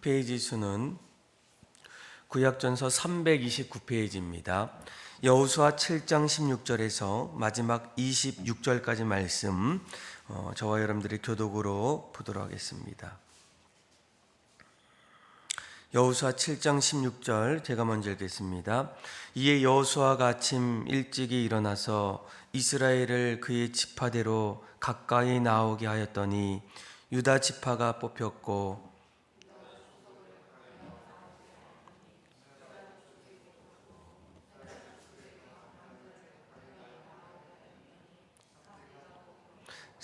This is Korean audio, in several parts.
페이지 수는 구약전서 329페이지입니다. 여호수아 7장 16절에서 마지막 26절까지 말씀 어, 저와 여러분들이 교독으로 보도록 하겠습니다. 여호수아 7장 16절 제가 먼저 읽겠습니다. 이에 여호수아가 아침 일찍이 일어나서 이스라엘을 그의 지파대로 가까이 나오게 하였더니 유다 지파가 뽑혔고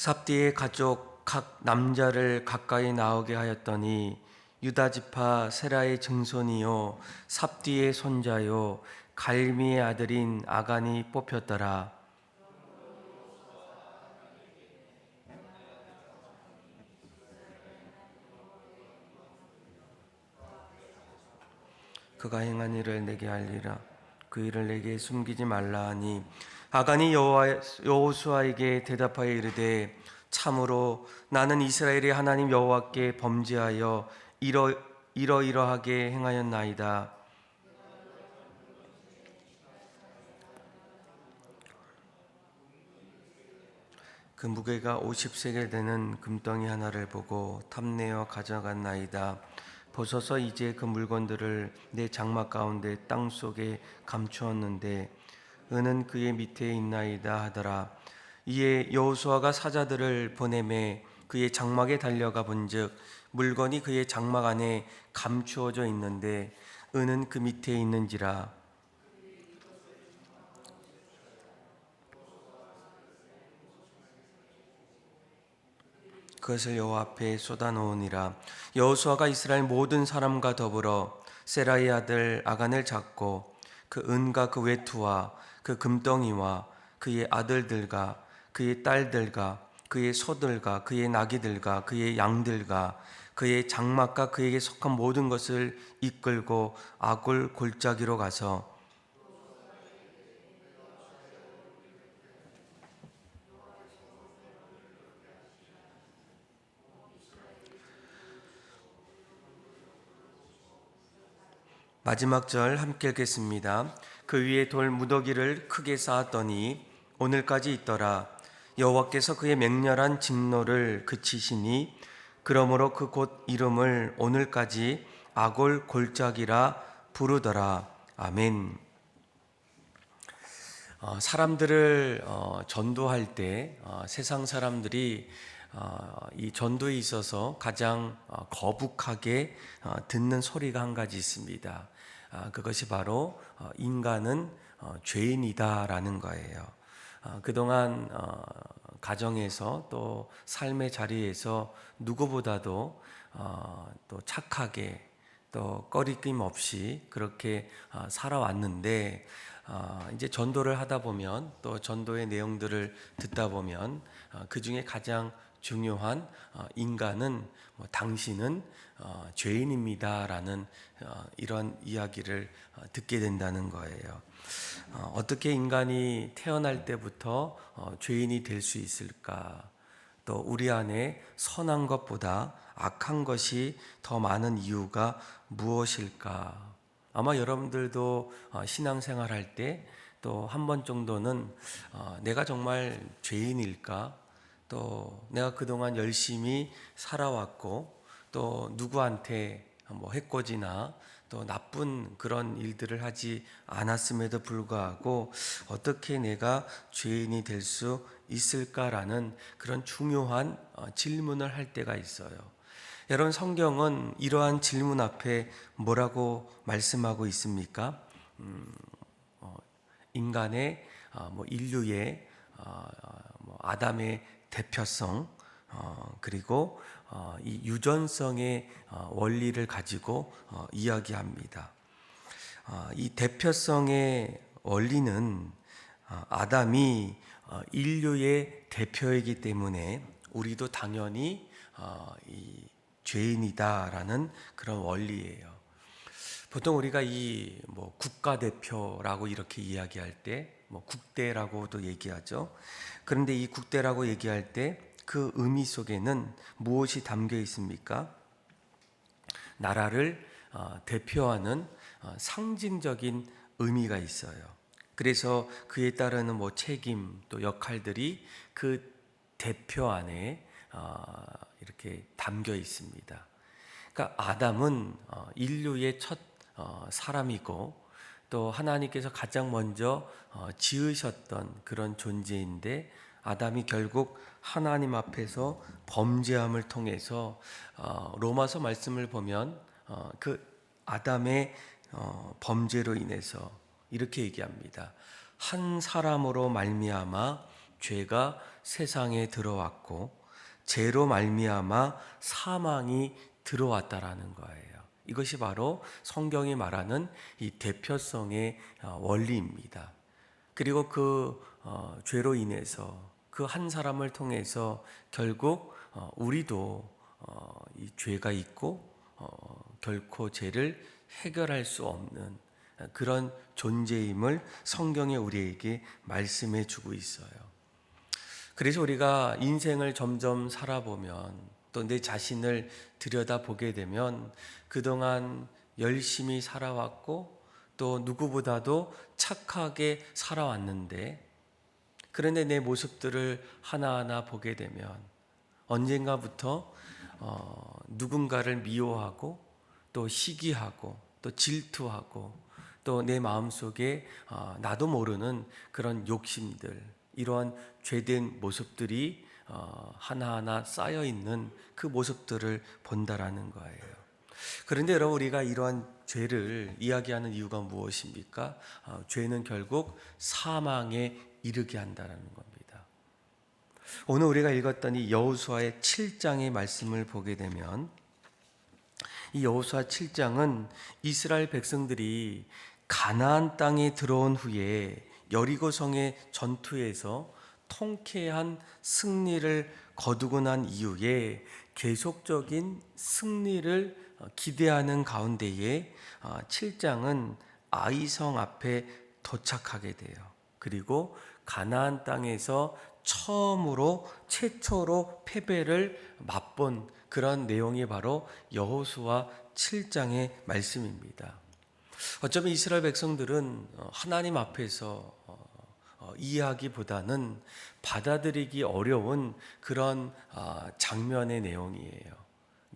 삽디의 가족 각 남자를 가까이 나오게 하였더니 유다 지파 세라의 증손이요 삽디의 손자요 갈미의 아들인 아간이 뽑혔더라. 그가 행한 일을 내게 알리라. 그 일을 내게 숨기지 말라 하니 아간이 여호수아에게 대답하여 이르되 참으로 나는 이스라엘의 하나님 여호와께 범죄하여 이러 이러이러하게 행하였나이다. 그 무게가 50세겔 되는 금덩이 하나를 보고 탐내어 가져갔나이다. 보소서 이제 그 물건들을 내 장막 가운데 땅 속에 감추었는데 은은 그의 밑에 있나이다 하더라. 이에 여호수아가 사자들을 보내매 그의 장막에 달려가 본즉 물건이 그의 장막 안에 감추어져 있는데 은은 그 밑에 있는지라 그것을 여호와 앞에 쏟아놓으니라 여호수아가 이스라엘 모든 사람과 더불어 세라의 아들 아간을 잡고 그 은과 그 외투와 그 금덩이와 그의 아들들과 그의 딸들과 그의 소들과 그의 나귀들과 그의 양들과 그의 장막과 그에게 속한 모든 것을 이끌고 아골 골짜기로 가서 마지막 절 함께 읽겠습니다. 그 위에 돌 무더기를 크게 쌓았더니 오늘까지 있더라. 여호와께서 그의 맹렬한 진노를 그치시니 그러므로 그 곳 이름을 오늘까지 아골 골짜기라 부르더라. 아멘. 어, 사람들을 어, 전도할 때 어, 세상 사람들이 어, 이 전도에 있어서 가장 어, 거북하게 어, 듣는 소리가 한 가지 있습니다. 아, 그것이 바로 어, 인간은 어, 죄인이다라는 거예요. 어, 그동안 어, 가정에서 또 삶의 자리에서 누구보다도 어, 또 착하게 또 꺼리낌 없이 그렇게 어, 살아왔는데 어, 이제 전도를 하다 보면 또 전도의 내용들을 듣다 보면 어, 그 중에 가장 중요한 어, 인간은 뭐 당신은 어, 죄인입니다라는 어, 이런 이야기를 어, 듣게 된다는 거예요. 어, 어떻게 인간이 태어날 때부터 어, 죄인이 될 수 있을까? 또 우리 안에 선한 것보다 악한 것이 더 많은 이유가 무엇일까? 아마 여러분들도 어, 신앙생활 할때 또 한 번 정도는 어, 내가 정말 죄인일까? 또 내가 그동안 열심히 살아왔고 또 누구한테 뭐 해코지나 또 나쁜 그런 일들을 하지 않았음에도 불구하고 어떻게 내가 죄인이 될 수 있을까라는 그런 중요한 어, 질문을 할 때가 있어요. 여러분 성경은 이러한 질문 앞에 뭐라고 말씀하고 있습니까? 음, 어, 인간의 어, 뭐 인류의 어, 뭐 아담의 대표성 어, 그리고 어, 이 유전성의 어, 원리를 가지고 어, 이야기합니다. 어, 이 대표성의 원리는 어, 아담이 어, 인류의 대표이기 때문에 우리도 당연히 어, 이 죄인이다라는 그런 원리예요. 보통 우리가 이 뭐 국가대표라고 이렇게 이야기할 때 뭐 국대라고도 얘기하죠. 그런데 이 국대라고 얘기할 때 그 의미 속에는 무엇이 담겨 있습니까? 나라를 어, 대표하는 어, 상징적인 의미가 있어요. 그래서 그에 따르는 뭐 책임 또 역할들이 그 대표 안에 어, 이렇게 담겨 있습니다. 그러니까 아담은 어, 인류의 첫 어, 사람이고 또 하나님께서 가장 먼저 어, 지으셨던 그런 존재인데 아담이 결국 하나님 앞에서 범죄함을 통해서 어, 로마서 말씀을 보면 어, 그 아담의 어, 범죄로 인해서 이렇게 얘기합니다. 한 사람으로 말미암아 죄가 세상에 들어왔고 죄로 말미암아 사망이 들어왔다라는 거예요. 이것이 바로 성경이 말하는 이 대표성의 어, 원리입니다. 그리고 그 어, 죄로 인해서 그 한 사람을 통해서 결국 어, 우리도 어, 이 죄가 있고 어, 결코 죄를 해결할 수 없는 그런 존재임을 성경에 우리에게 말씀해 주고 있어요. 그래서 우리가 인생을 점점 살아보면 또 내 자신을 들여다보게 되면 그동안 열심히 살아왔고 또 누구보다도 착하게 살아왔는데 그런데 내 모습들을 하나하나 보게 되면 언젠가부터 어, 누군가를 미워하고 또 시기하고 또 질투하고 또 내 마음속에 어, 나도 모르는 그런 욕심들 이러한 죄된 모습들이 어, 하나하나 쌓여 있는 그 모습들을 본다라는 거예요. 그런데 여러분 우리가 이러한 죄를 이야기하는 이유가 무엇입니까? 어, 죄는 결국 사망에 이르게 한다라는 겁니다. 오늘 우리가 읽었던 이 여호수아의 7장의 말씀을 보게 되면 이 여호수아 7장은 이스라엘 백성들이 가나안 땅에 들어온 후에 여리고 성의 전투에서 통쾌한 승리를 거두고 난 이후에 계속적인 승리를 기대하는 가운데에 7장은 아이성 앞에 도착하게 돼요. 그리고 가나안 땅에서 처음으로 최초로 패배를 맛본 그런 내용이 바로 여호수아 7장의 말씀입니다. 어쩌면 이스라엘 백성들은 하나님 앞에서 어, 이해하기보다는 받아들이기 어려운 그런 아, 장면의 내용이에요.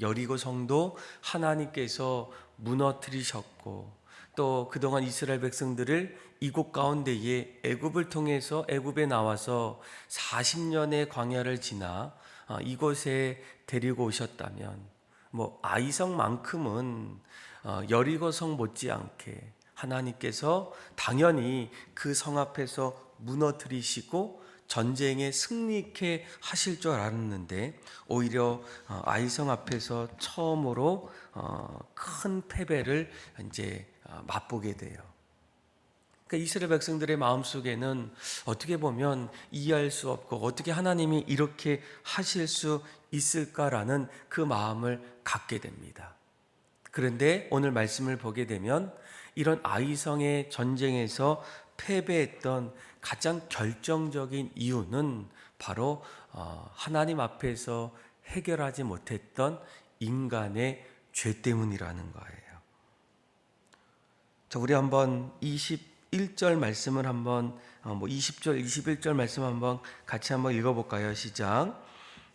여리고 성도 하나님께서 무너뜨리셨고 또 그동안 이스라엘 백성들을 이곳 가운데에 애굽을 통해서 애굽에 나와서 40년의 광야를 지나 아, 이곳에 데리고 오셨다면 뭐 아이성만큼은 어, 여리고성 못지않게 하나님께서 당연히 그 성 앞에서 무너뜨리시고 전쟁에 승리케 하실 줄 알았는데 오히려 어, 아이성 앞에서 처음으로 어, 큰 패배를 이제 맛보게 돼요. 그러니까 이스라엘 백성들의 마음 속에는 어떻게 보면 이해할 수 없고 어떻게 하나님이 이렇게 하실 수 있을까라는 그 마음을 갖게 됩니다. 그런데 오늘 말씀을 보게 되면 이런 아이성의 전쟁에서 패배했던 가장 결정적인 이유는 바로 어, 하나님 앞에서 해결하지 못했던 인간의 죄 때문이라는 거예요. 자, 우리 한번 21절 말씀을 한번 어, 뭐 20절, 21절 말씀 한번 같이 한번 읽어 볼까요? 시작.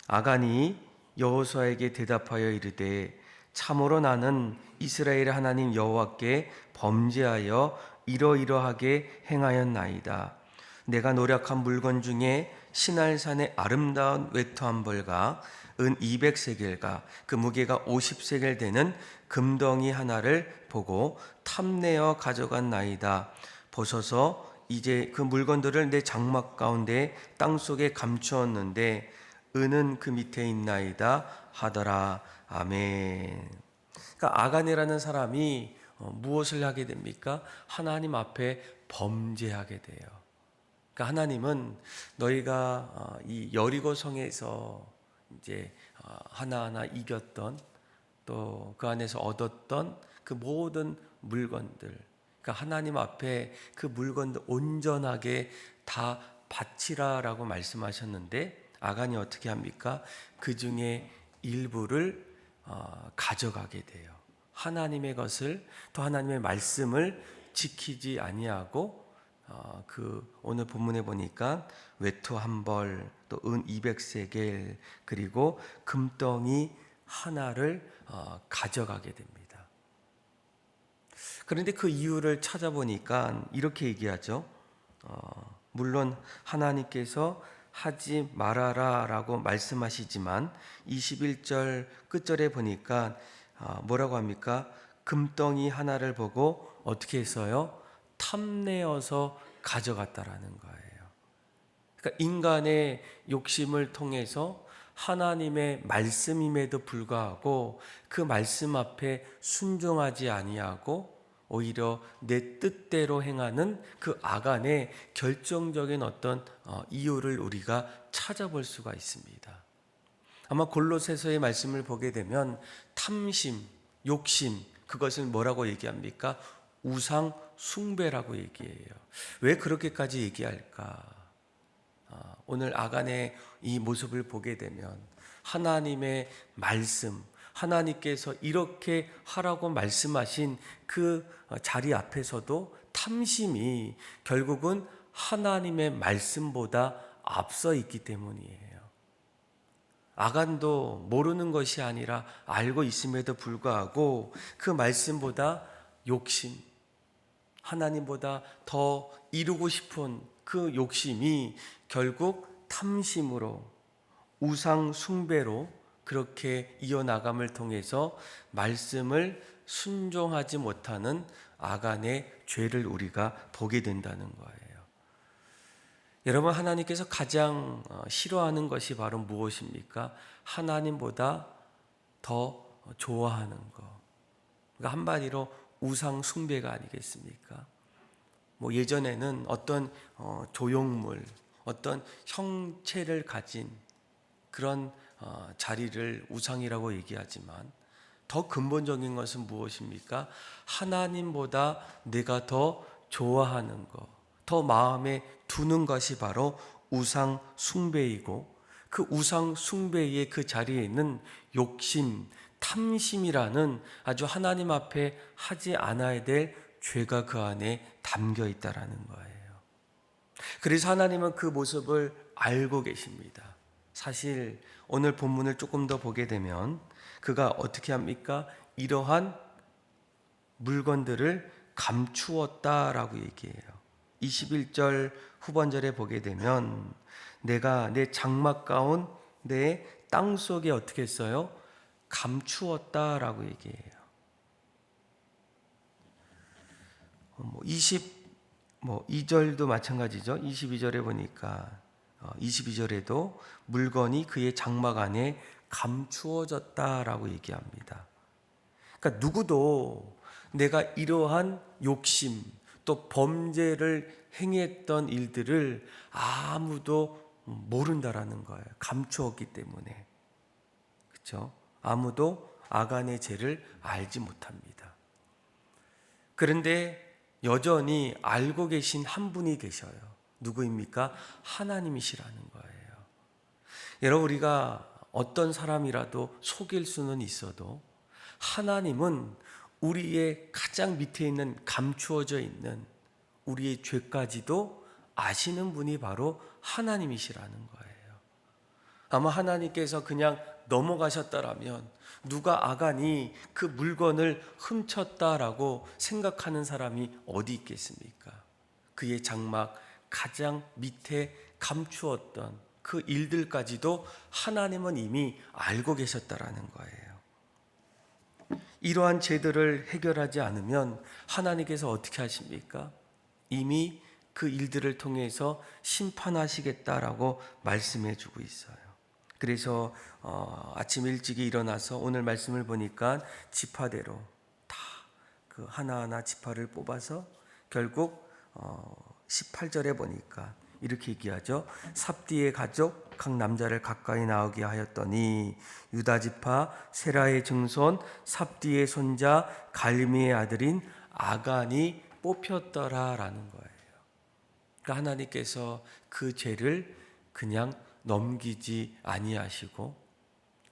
아간이 여호수아에게 대답하여 이르되 참으로 나는 이스라엘 하나님 여호와께 범죄하여 이러이러하게 행하였나이다. 내가 노력한 물건 중에 신할산의 아름다운 외투 한 벌과 은 200세겔과 그 무게가 50세겔 되는 금덩이 하나를 보고 탐내어 가져간 나이다. 보소서 이제 그 물건들을 내 장막 가운데 땅 속에 감추었는데 은은 그 밑에 있나이다 하더라. 아멘. 그러니까 아간이라는 사람이 어, 무엇을 하게 됩니까? 하나님 앞에 범죄하게 돼요. 그러니까 하나님은 너희가 어, 이 여리고 성에서 이제 어, 하나하나 이겼던 또 그 안에서 얻었던 그 모든 물건들, 그러니까 하나님 앞에 그 물건들 온전하게 다 바치라라고 말씀하셨는데 아간이 어떻게 합니까? 그 중에 일부를 어, 가져가게 돼요. 하나님의 것을 또 하나님의 말씀을 지키지 아니하고 어, 그 오늘 본문에 보니까 외투 한 벌, 또 은 200세겔 그리고 금덩이 하나를 어, 가져가게 됩니다. 그런데 그 이유를 찾아보니까 이렇게 얘기하죠. 어, 물론 하나님께서 하지 말아라라고 말씀하시지만 21절 끝절에 보니까 어, 뭐라고 합니까? 금덩이 하나를 보고 어떻게 했어요? 탐내어서 가져갔다라는 거예요. 그러니까 인간의 욕심을 통해서 하나님의 말씀임에도 불구하고 그 말씀 앞에 순종하지 아니하고 오히려 내 뜻대로 행하는 그 아간의 결정적인 어떤 어, 이유를 우리가 찾아볼 수가 있습니다. 아마 골로새서의 말씀을 보게 되면 탐심, 욕심 그것을 뭐라고 얘기합니까? 우상 숭배라고 얘기해요. 왜 그렇게까지 얘기할까? 아, 오늘 아간의 이 모습을 보게 되면 하나님의 말씀, 하나님께서 이렇게 하라고 말씀하신 그 자리 앞에서도 탐심이 결국은 하나님의 말씀보다 앞서 있기 때문이에요. 아간도 모르는 것이 아니라 알고 있음에도 불구하고 그 말씀보다 욕심, 하나님보다 더 이루고 싶은 그 욕심이 결국 탐심으로 우상 숭배로 그렇게 이어나감을 통해서 말씀을 순종하지 못하는 아간의 죄를 우리가 보게 된다는 거예요. 여러분 하나님께서 가장 어, 싫어하는 것이 바로 무엇입니까? 하나님보다 더 좋아하는 것. 그러니까 한마디로 우상 숭배가 아니겠습니까? 뭐 예전에는 어떤 어, 조형물, 어떤 형체를 가진 그런 어, 자리를 우상이라고 얘기하지만 더 근본적인 것은 무엇입니까? 하나님보다 내가 더 좋아하는 것, 더 마음에 두는 것이 바로 우상 숭배이고 그 우상 숭배의 그 자리에 있는 욕심, 탐심이라는 아주 하나님 앞에 하지 않아야 될 죄가 그 안에 담겨 있다라는 거예요. 그래서 하나님은 그 모습을 알고 계십니다. 사실 오늘 본문을 조금 더 보게 되면 그가 어떻게 합니까? 이러한 물건들을 감추었다라고 얘기해요. 21절 후반절에 보게 되면 내가 내 장막 가운데 땅 속에 어떻게 했어요? 감추었다라고 얘기해요. 뭐 20, 뭐 2절도 마찬가지죠. 22절에 보니까 22절에도 어, 물건이 그의 장막 안에 감추어졌다라고 얘기합니다. 그러니까 누구도 내가 이러한 욕심 또 범죄를 행했던 일들을 아무도 모른다라는 거예요. 감추었기 때문에. 그렇죠? 아무도 아간의 죄를 알지 못합니다. 그런데 여전히 알고 계신 한 분이 계셔요. 누구입니까? 하나님이시라는 거예요. 여러분, 우리가 어떤 사람이라도 속일 수는 있어도 하나님은 우리의 가장 밑에 있는 감추어져 있는 우리의 죄까지도 아시는 분이 바로 하나님이시라는 거예요. 아마 하나님께서 그냥 넘어가셨다라면 누가 아간이 그 물건을 훔쳤다라고 생각하는 사람이 어디 있겠습니까? 그의 장막 가장 밑에 감추었던 그 일들까지도 하나님은 이미 알고 계셨다라는 거예요. 이러한 죄들을 해결하지 않으면 하나님께서 어떻게 하십니까? 이미 그 일들을 통해서 심판하시겠다라고 말씀해 주고 있어요. 그래서 어, 아침 일찍이 일어나서 오늘 말씀을 보니까 지파대로 다 그 하나하나 지파를 뽑아서 결국 어, 18절에 보니까 이렇게 얘기하죠. 삽디의 가족 각 남자를 가까이 나오게 하였더니 유다 지파 세라의 증손 삽디의 손자 갈미의 아들인 아간이 뽑혔더라라는 거예요. 그러니까 하나님께서 그 죄를 그냥 넘기지 아니하시고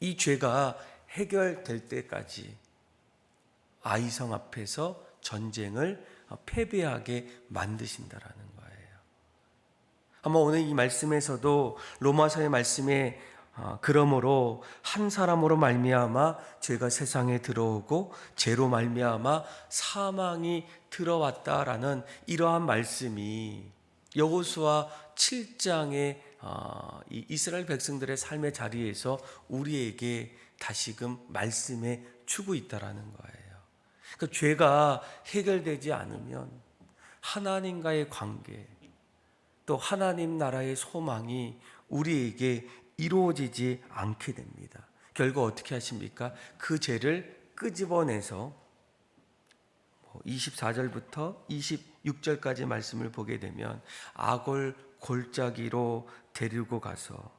이 죄가 해결될 때까지 아이성 앞에서 전쟁을 패배하게 만드신다라는. 아마 오늘 이 말씀에서도 로마서의 말씀에 아, 그러므로 한 사람으로 말미암아 죄가 세상에 들어오고 죄로 말미암아 사망이 들어왔다라는 이러한 말씀이 여호수아 7장의 아, 이 이스라엘 백성들의 삶의 자리에서 우리에게 다시금 말씀에 주고 있다라는 거예요. 그 죄가 해결되지 않으면 하나님과의 관계 또 하나님 나라의 소망이 우리에게 이루어지지 않게 됩니다. 결국 어떻게 하십니까? 그 죄를 끄집어내서 24절부터 26절까지 말씀을 보게 되면 악을 골짜기로 데리고 가서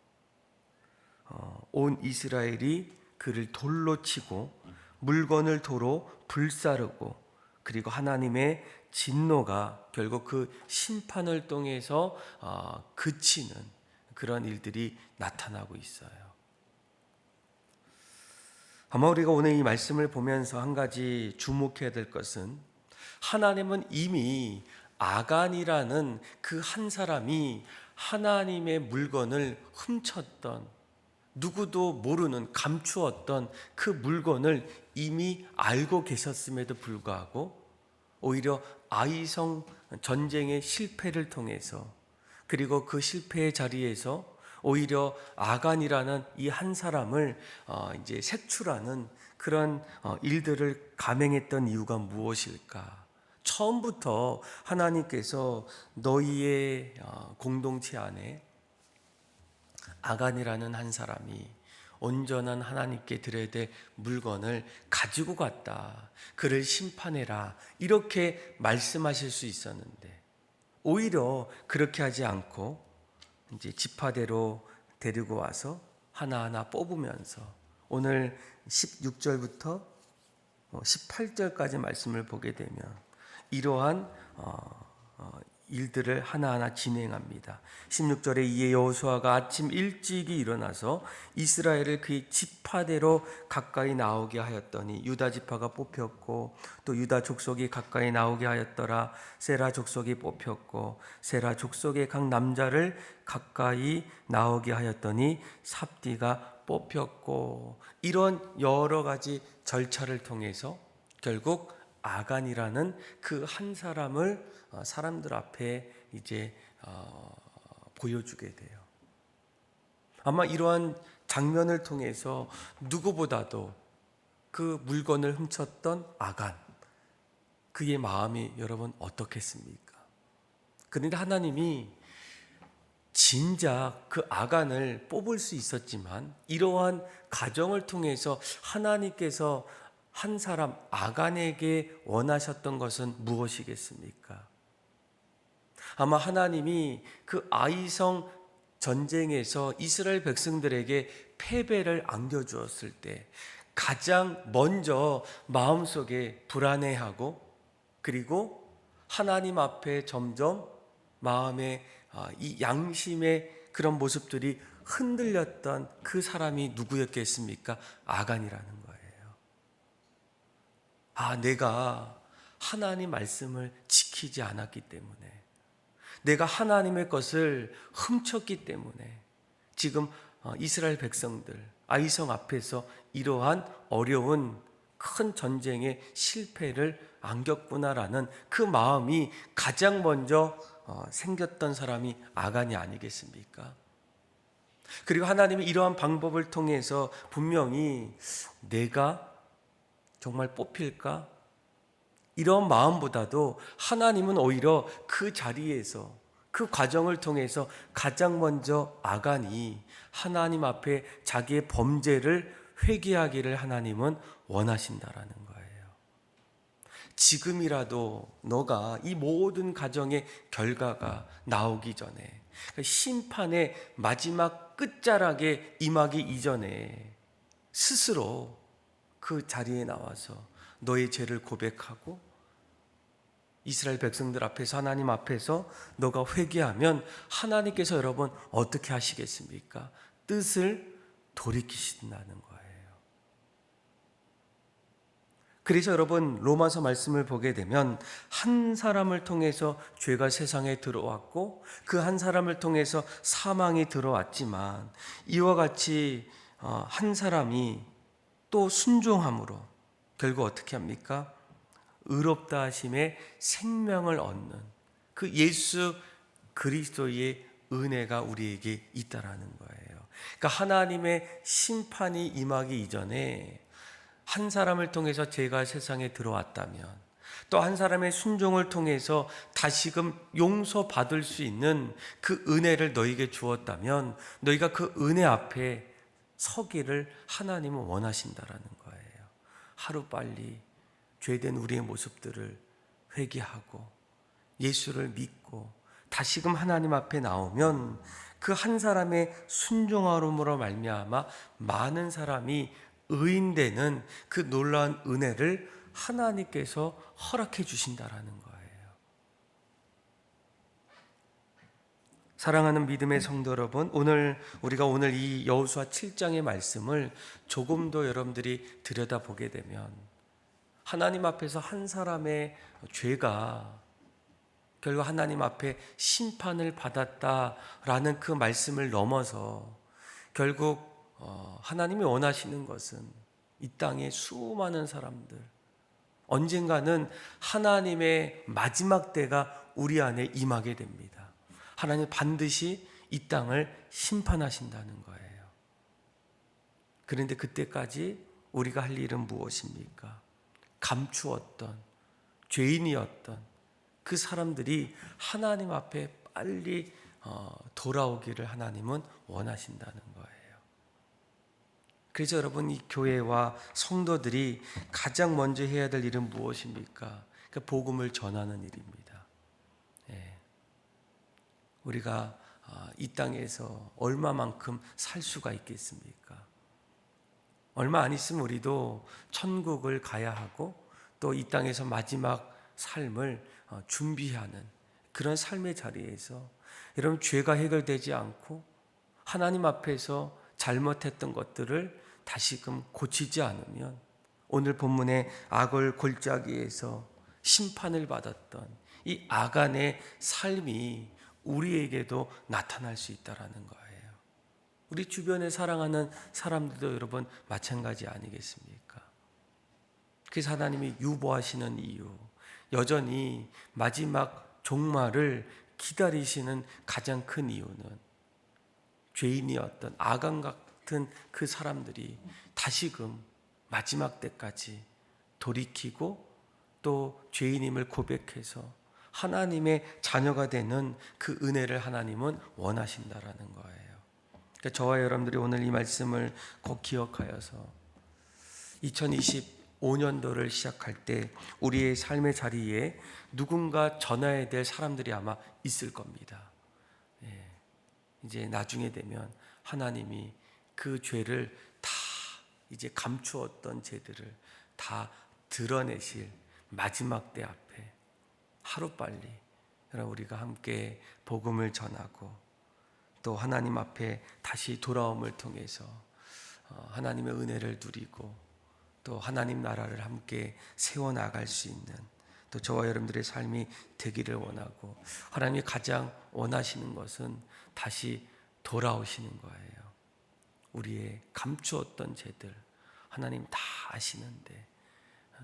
어, 온 이스라엘이 그를 돌로 치고 물건을 도로 불사르고 그리고 하나님의 진노가 결국 그 심판을 통해서 어, 그치는 그런 일들이 나타나고 있어요. 아마 우리가 오늘 이 말씀을 보면서 한 가지 주목해야 될 것은 하나님은 이미 아간이라는 그 한 사람이 하나님의 물건을 훔쳤던 누구도 모르는 감추었던 그 물건을 이미 알고 계셨음에도 불구하고 오히려 아이성 전쟁의 실패를 통해서 그리고 그 실패의 자리에서 오히려 아간이라는 이 한 사람을 어, 이제 색출하는 그런 어, 일들을 감행했던 이유가 무엇일까? 처음부터 하나님께서 너희의 어, 공동체 안에 아간이라는 한 사람이 온전한 하나님께 드려야 될 물건을 가지고 갔다. 그를 심판해라. 이렇게 말씀하실 수 있었는데 오히려 그렇게 하지 않고 이제 지파대로 데리고 와서 하나하나 뽑으면서 오늘 16절부터 18절까지 말씀을 보게 되면 이러한 어, 어, 일들을 하나하나 진행합니다. 16절에 이에 여호수아가 아침 일찍이 일어나서 이스라엘을 그의 지파대로 가까이 나오게 하였더니 유다 지파가 뽑혔고 또 유다 족속이 가까이 나오게 하였더라 세라 족속이 뽑혔고 세라 족속의 각 남자를 가까이 나오게 하였더니 삽디가 뽑혔고 이런 여러 가지 절차를 통해서 결국 아간이라는 그 한 사람을 어, 사람들 앞에 이제 어, 보여주게 돼요. 아마 이러한 장면을 통해서 누구보다도 그 물건을 훔쳤던 아간 그의 마음이 여러분 어떻겠습니까? 그런데 하나님이 진작 그 아간을 뽑을 수 있었지만 이러한 가정을 통해서 하나님께서 한 사람 아간에게 원하셨던 것은 무엇이겠습니까? 아마 하나님이 그 아이성 전쟁에서 이스라엘 백성들에게 패배를 안겨주었을 때 가장 먼저 마음속에 불안해하고 그리고 하나님 앞에 점점 마음의 아, 이 양심의 그런 모습들이 흔들렸던 그 사람이 누구였겠습니까? 아간이라는. 아, 내가 하나님 말씀을 지키지 않았기 때문에 내가 하나님의 것을 훔쳤기 때문에 지금 어, 이스라엘 백성들 아이성 앞에서 이러한 어려운 큰 전쟁의 실패를 안겼구나라는 그 마음이 가장 먼저 어, 생겼던 사람이 아간이 아니겠습니까? 그리고 하나님이 이러한 방법을 통해서 분명히 내가 정말 뽑힐까? 이런 마음보다도 하나님은 오히려 그 자리에서 그 과정을 통해서 가장 먼저 아간이 하나님 앞에 자기의 범죄를 회개하기를 하나님은 원하신다라는 거예요. 지금이라도 너가 이 모든 가정의 결과가 나오기 전에 그 심판의 마지막 끝자락에 임하기 이전에 스스로 그 자리에 나와서 너의 죄를 고백하고 이스라엘 백성들 앞에서 하나님 앞에서 너가 회개하면 하나님께서 여러분 어떻게 하시겠습니까? 뜻을 돌이키신다는 거예요. 그래서 여러분 로마서 말씀을 보게 되면 한 사람을 통해서 죄가 세상에 들어왔고 그 한 사람을 통해서 사망이 들어왔지만 이와 같이 어, 한 사람이 또 순종함으로 결국 어떻게 합니까? 의롭다 하심에 생명을 얻는 그 예수 그리스도의 은혜가 우리에게 있다라는 거예요. 그러니까 하나님의 심판이 임하기 이전에 한 사람을 통해서 죄가 세상에 들어왔다면 또 한 사람의 순종을 통해서 다시금 용서받을 수 있는 그 은혜를 너에게 주었다면 너희가 그 은혜 앞에 서기를 하나님은 원하신다라는 거예요. 하루 빨리 죄된 우리의 모습들을 회개하고 예수를 믿고 다시금 하나님 앞에 나오면 그 한 사람의 순종함으로 말미암아 많은 사람이 의인되는 그 놀라운 은혜를 하나님께서 허락해 주신다라는 거예요. 사랑하는 믿음의 성도 여러분, 오늘 우리가 오늘 이 여호수아 7장의 말씀을 조금 더 여러분들이 들여다보게 되면 하나님 앞에서 한 사람의 죄가 결국 하나님 앞에 심판을 받았다라는 그 말씀을 넘어서 결국 어, 하나님이 원하시는 것은 이 땅의 수많은 사람들 언젠가는 하나님의 마지막 때가 우리 안에 임하게 됩니다. 하나님 반드시 이 땅을 심판하신다는 거예요. 그런데 그때까지 우리가 할 일은 무엇입니까? 감추었던 죄인이었던 그 사람들이 하나님 앞에 빨리 어, 돌아오기를 하나님은 원하신다는 거예요. 그래서 여러분 이 교회와 성도들이 가장 먼저 해야 될 일은 무엇입니까? 그 복음을 전하는 일입니다. 예. 우리가 어, 이 땅에서 얼마만큼 살 수가 있겠습니까? 얼마 안 있으면 우리도 천국을 가야 하고 또 이 땅에서 마지막 삶을 어, 준비하는 그런 삶의 자리에서 여러분 죄가 해결되지 않고 하나님 앞에서 잘못했던 것들을 다시금 고치지 않으면 오늘 본문의 악을 골짜기에서 심판을 받았던 이 아간의 삶이 우리에게도 나타날 수 있다라는 거예요. 우리 주변에 사랑하는 사람들도 여러분 마찬가지 아니겠습니까? 그래서 하나님이 유보하시는 이유, 여전히 마지막 종말을 기다리시는 가장 큰 이유는 죄인이었던 아간 같은 그 사람들이 다시금 마지막 때까지 돌이키고 또 죄인임을 고백해서 하나님의 자녀가 되는 그 은혜를 하나님은 원하신다라는 거예요. 그러니까 저와 여러분들이 오늘 이 말씀을 꼭 기억하여서 2025년도를 시작할 때 우리의 삶의 자리에 누군가 전해야 될 사람들이 아마 있을 겁니다. 예. 이제 나중에 되면 하나님이 그 죄를 다 이제 감추었던 죄들을 다 드러내실 마지막 때 앞에 하루빨리 여러분 우리가 함께 복음을 전하고 또 하나님 앞에 다시 돌아옴을 통해서 어, 하나님의 은혜를 누리고 또 하나님 나라를 함께 세워 나갈 수 있는 또 저와 여러분들의 삶이 되기를 원하고 하나님이 가장 원하시는 것은 다시 돌아오시는 거예요. 우리의 감추었던 죄들 하나님 다 아시는데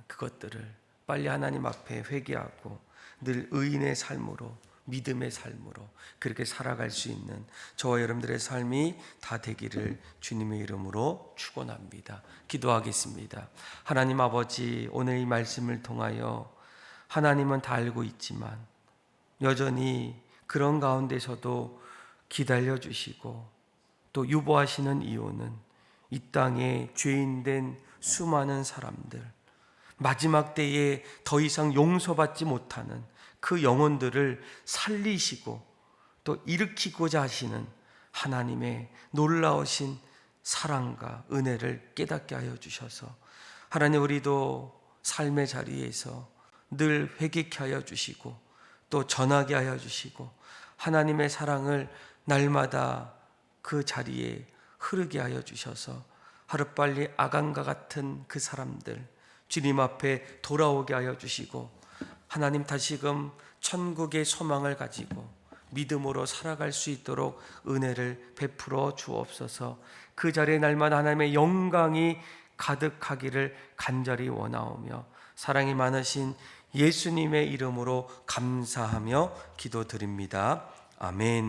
그것들을 빨리 하나님 앞에 회개하고 늘 의인의 삶으로 믿음의 삶으로 그렇게 살아갈 수 있는 저와 여러분들의 삶이 다 되기를 주님의 이름으로 축원합니다. 기도하겠습니다. 하나님 아버지 오늘 이 말씀을 통하여 하나님은 다 알고 있지만 여전히 그런 가운데서도 기다려 주시고 또 유보하시는 이유는 이 땅에 죄인된 수많은 사람들 마지막 때에 더 이상 용서받지 못하는 그 영혼들을 살리시고 또 일으키고자 하시는 하나님의 놀라우신 사랑과 은혜를 깨닫게 하여 주셔서 하나님 우리도 삶의 자리에서 늘 회개케 하여 주시고 또 전하게 하여 주시고 하나님의 사랑을 날마다 그 자리에 흐르게 하여 주셔서 하루빨리 아간과 같은 그 사람들 주님 앞에 돌아오게 하여 주시고 하나님 다시금 천국의 소망을 가지고 믿음으로 살아갈 수 있도록 은혜를 베풀어 주옵소서. 그 자리에 날마다 하나님의 영광이 가득하기를 간절히 원하오며 사랑이 많으신 예수님의 이름으로 감사하며 기도드립니다. 아멘.